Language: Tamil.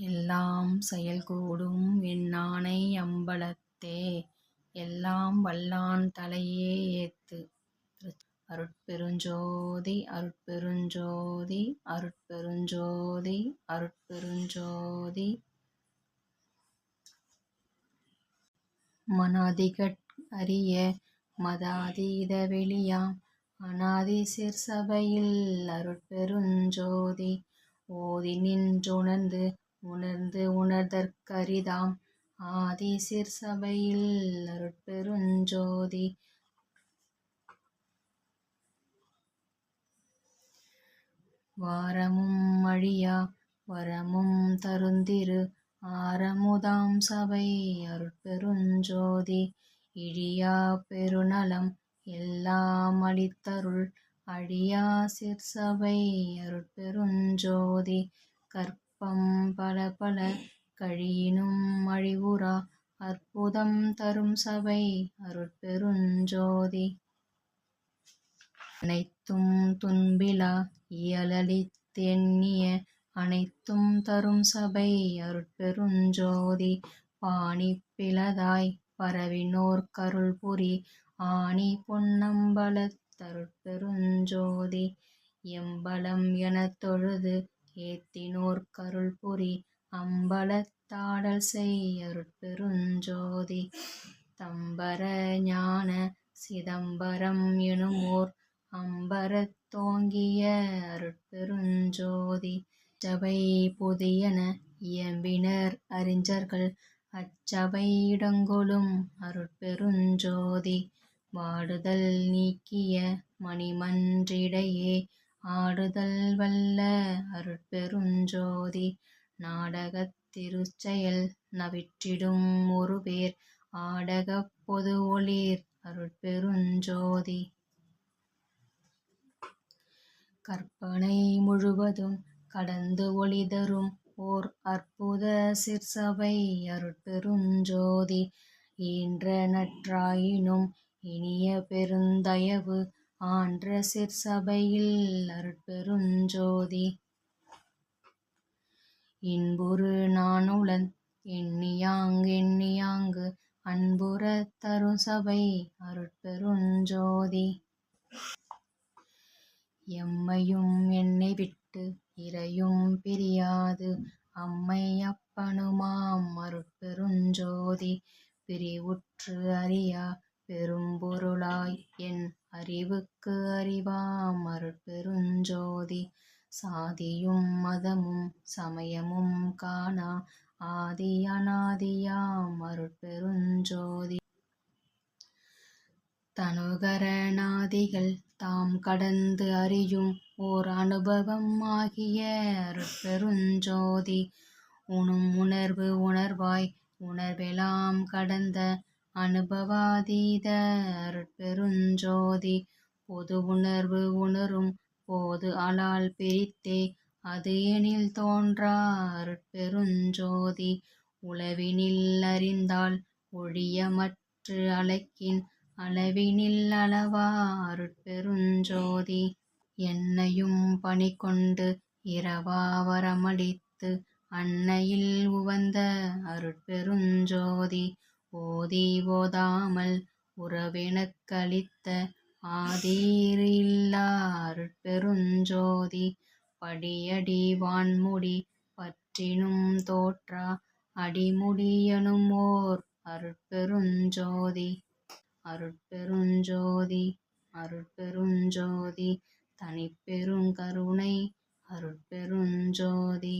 எல்லாம் செயல்கூடும் என்னானை அம்பலத்தே. எல்லாம் வல்லான் தலையே ஏத்து. அருட்பெருஞ்சோதி அருட்பெருஞ்சோதி அருட்பெருஞ்சோதி அருட்பெருஞ்சோதி. மனாதிகட் அரிய மதாதீத வெளியாம். அநாதி சிற்சபையில் அருட்பெருஞ்சோதி. ஓதி நின்றுணர்ந்து உணர்ந்து உணர்தற்கரிதாம். ஆதி சிற்சபையில் அருட்பெருஞ்சோதி வாரமும் அழியா வரமும் தருந்திரு. ஆரமுதாம் சபை அருட்பெருஞ்சோதி இழியா பெருநலம் எல்லாம் அளித்தருள். அழியா சிற்சபை அருட்பெருஞ்ஜோதி பல பல கழியினும் அழிவுறா அற்புதம் தரும் சபை அருட்பெருஞ்சோதி அனைத்தும் துன்பிலா இயலளித்தெண்ணிய அனைத்தும் தரும் சபை அருட்பெருஞ்சோதி பாணி பிளதாய் பரவினோர் கருள் கருள்புரி ஆணி பொன்னம்பல தருட்பெருஞ்சோதி எம்பலம் எனத்தொழுது ஏத்தினோர் கருள் புரி அம்பலத்தாடல் செய்யருட்பெருஞ்சோதி தம்பர ஞான சிதம்பரம் எனுமோர் அம்பரத் தோங்கிய அருட்பெருஞ்சோதி சபை புதியன இயம்பினர் அறிஞர்கள் அச்சபை இடங்கொளும் அருட்பெருஞ்ஜோதி வாடுதல் நீக்கிய மணிமன்றிடையே ஆடுதல் வல்ல அருட்பெருஞ்சோதி நாடகத் திருச்செயல் நவிற்றிடும் ஒரு பேர் ஆடகப் பொது ஒளிர் அருட்பெருஞ்சோதி கற்பனை முழுவதும் கடந்து ஒளிதரும் ஓர் அற்புத சிற்சபை அருட்பெருஞ்சோதி ஈன்ற நற்றாயினும் இனிய பெருந்தயவு ஆன்ற சிற்சபையில் அருட்பெருஞ்சோதி இன்புறு நாணுளன் எண்ணியாங் எண்ணியாங்கு அன்புற தரும் சபை அருட்பெருஞ்சோதி எம்மையும் என்னை விட்டு இறையும் பிரியாது அம்மை அப்பனுமாம் அருட்பெருஞ்சோதி பிரிவுற்று அறியா பெரும்பொருளாய் என் அறிவுக்கு அறிவாம் அருட்பெருஞ்ஜோதி சாதியும் மதமும் சமயமும் காணா ஆதி அநாதியாம் அருட்பெருஞ்ஜோதி தனுகரணாதிகள் தாம் கடந்து அறியும் ஓர் அனுபவம் ஆகிய அருட்பெருஞ்ஜோதி உணும் உணர்வு உணர்வாய் உணர்வெலாம் கடந்த அனுபவாதீத அருட்பெருஞ்சோதி பொது உணர்வு உணரும் போது அலால் பிரித்தே அது எனில் தோன்றா அருட்பெருஞ்சோதி உளவினில் அறிந்தால் ஒழியமற்று அலக்கின் அளவினில் அளவா அருட்பெருஞ்சோதி என்னையும் பணிகொண்டு இரவா வரமளித்து அன்னையில் உவந்த அருட்பெருஞ்சோதி ஓதி ஓதாமல் உறவெனக் அளித்த பெருஞ்சோதி படியடி வான்முடி பற்றினும் தோற்றா அடிமுடியனும் ஓர் அருட்பெருஞ்சோதி அருட்பெருஞ்சோதி அருட்பெருஞ்சோதி தனிப்பெருங்கருணை அருட்பெருஞ்சோதி